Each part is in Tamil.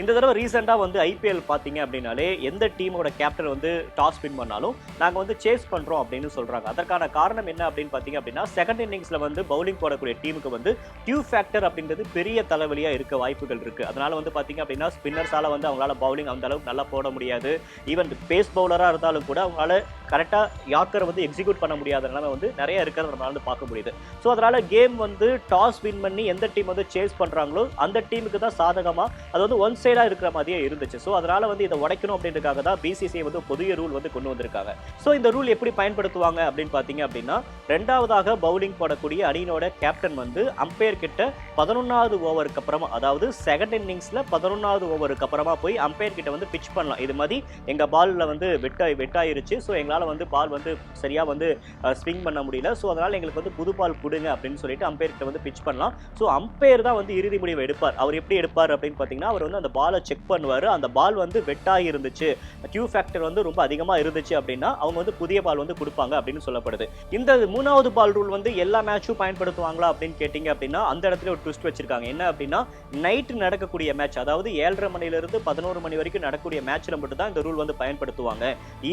இந்த தடவை ரீசெண்டாக வந்து ஐபிஎல் பார்த்தீங்க அப்படின்னாலே எந்த டீமோட கேப்டன் வந்து டாஸ் வின் பண்ணாலும் நாங்கள் வந்து சேஸ் பண்ணுறோம் அப்படின்னு சொல்கிறாங்க அதற்கான காரணம் என்ன அப்படின்னு பார்த்தீங்க அப்படின்னா செகண்ட் இன்னிங்ஸில் வந்து பவுலிங் போடக்கூடிய டீமுக்கு வந்து டியூ ஃபேக்டர் அப்படின்றது பெரிய தலைவலியாக இருக்க வாய்ப்புகள் இருக்குது அதனால் வந்து பார்த்தீங்க அப்படின்னா ஸ்பின்னர்ஸால் வந்து அவங்களால பவுலிங் அந்த அளவுக்கு நல்லா போட முடியாது. ஈவன் பேஸ் பவுலராக இருந்தாலும் கூட அவங்களால கரெக்டாக யாக்கரை வந்து எக்ஸிக்யூட் பண்ண முடியாத நிலைமை வந்து நிறைய இருக்கிறத நம்மளால வந்து பார்க்க முடியுது. ஸோ அதனால் கேம் வந்து டாஸ் வின் பண்ணி எந்த டீம் வந்து சேஸ் பண்ணுறாங்களோ அந்த டீமுக்கு தான் சாதகமாக அது வந்து ஒன்ஸ் சைடாக இருக்கிற மாதிரியே இருந்துச்சு. ஸோ அதனால் வந்து இதை உடைக்கணும் அப்படின்றதுக்காக தான் பிசிசிஐ வந்து புதிய ரூல் வந்து கொண்டு வந்திருக்காங்க. ஸோ இந்த ரூல் எப்படி பயன்படுத்துவாங்க அப்படின்னு பார்த்தீங்க அப்படின்னா ரெண்டாவதாக பவுலிங் போடக்கூடிய அணியினோட கேப்டன் வந்து அம்பையர் கிட்ட பதினொன்றாவது ஓவருக்கு அப்புறமா அதாவது செகண்ட் இன்னிங்ஸில் பதினொன்றாவது ஓவருக்கு அப்புறமா போய் அம்பையர் கிட்ட வந்து பிச் பண்ணலாம். இது மாதிரி எங்கள் பாலில் வந்து வெட்டாய் வெட்டாயிருச்சு ஸோ எங்களால் வந்து பால் வந்து சரியாக வந்து ஸ்விங் பண்ண முடியல. ஸோ அதனால் எங்களுக்கு வந்து புது பால் கொடுங்க அப்படின்னு சொல்லிட்டு அம்பையர் கிட்ட வந்து பிச் பண்ணலாம். ஸோ அம்பையர் தான் வந்து இறுதி முடிவு எடுப்பார். அவர் எப்படி எடுப்பார் அப்படின்னு பார்த்தீங்கன்னா அவர் வந்து அந்த பாலை செக் பண்ணுவார். அந்த பால் வந்து வெட்டாகி இருந்துச்சு. கியூ ஃபேக்டர் வந்து ரொம்ப அதிகமாக இருந்துச்சு அப்படின்னா அவங்க வந்து புதிய பால் வந்து கொடுப்பாங்க அப்படின்னு சொல்லப்படுது. இந்த மூணாவது பால் ரூல் வந்து எல்லா மேட்சும் பயன்படுத்துவாங்களா அப்படின்னு கேட்டிங்க அப்படின்னா அந்த இடத்துல ஒரு ட்விஸ்ட் வச்சிருக்காங்க. என்ன அப்படின்னா நைட் நடக்கக்கூடிய மேட்ச் அதாவது ஏழரை மணிலிருந்து பதினோரு மணி வரைக்கும் நடக்கக்கூடிய மேட்ச்சில் மட்டும் தான் இந்த ரூல் வந்து பயன்படுத்துவாங்க.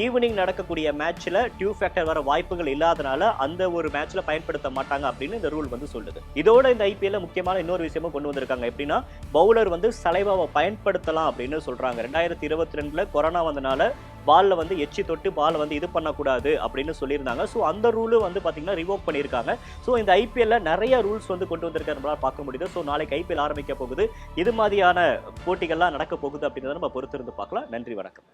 ஈவினிங் நடக்கக்கூடிய மேட்ச்சில் டியூ ஃபேக்டர் வர வாய்ப்புகள் இல்லாதனால அந்த ஒரு மேட்ச்சில் பயன்படுத்த மாட்டாங்க அப்படின்னு இந்த ரூல் வந்து சொல்லுது. இதோட இந்த ஐபிஎல்ல முக்கியமான இன்னொரு விஷயமும் கொண்டு வந்திருக்காங்க. எப்படின்னா பவுலர் வந்து சலைவாவை பயன்படுத்தலாம் அப்படின்னு சொல்றாங்க. ரெண்டாயிரத்தி இருபத்தி ரெண்டுல கொரோனா வந்தனால பால்ல வந்து எச்சி தொட்டு பால் வந்து இது பண்ணக்கூடாது அப்படின்னு சொல்லியிருந்தாங்க. ஸோ அந்த ரூலும் வந்து பார்த்தீங்கன்னா ரிவோக் பண்ணியிருக்காங்க. ஸோ இந்த ஐபிஎல்ல நிறைய ரூல்ஸ் வந்து கொண்டு வந்திருக்காரு நம்மளால பார்க்க முடியுது. ஸோ நாளைக்கு ஐபிஎல் ஆரம்பிக்க போகுது. இது மாதிரியான போட்டிகள்லாம் நடக்க போகுது அப்படின்றத நம்ம பொறுத்திருந்து பார்க்கலாம். நன்றி வணக்கம்.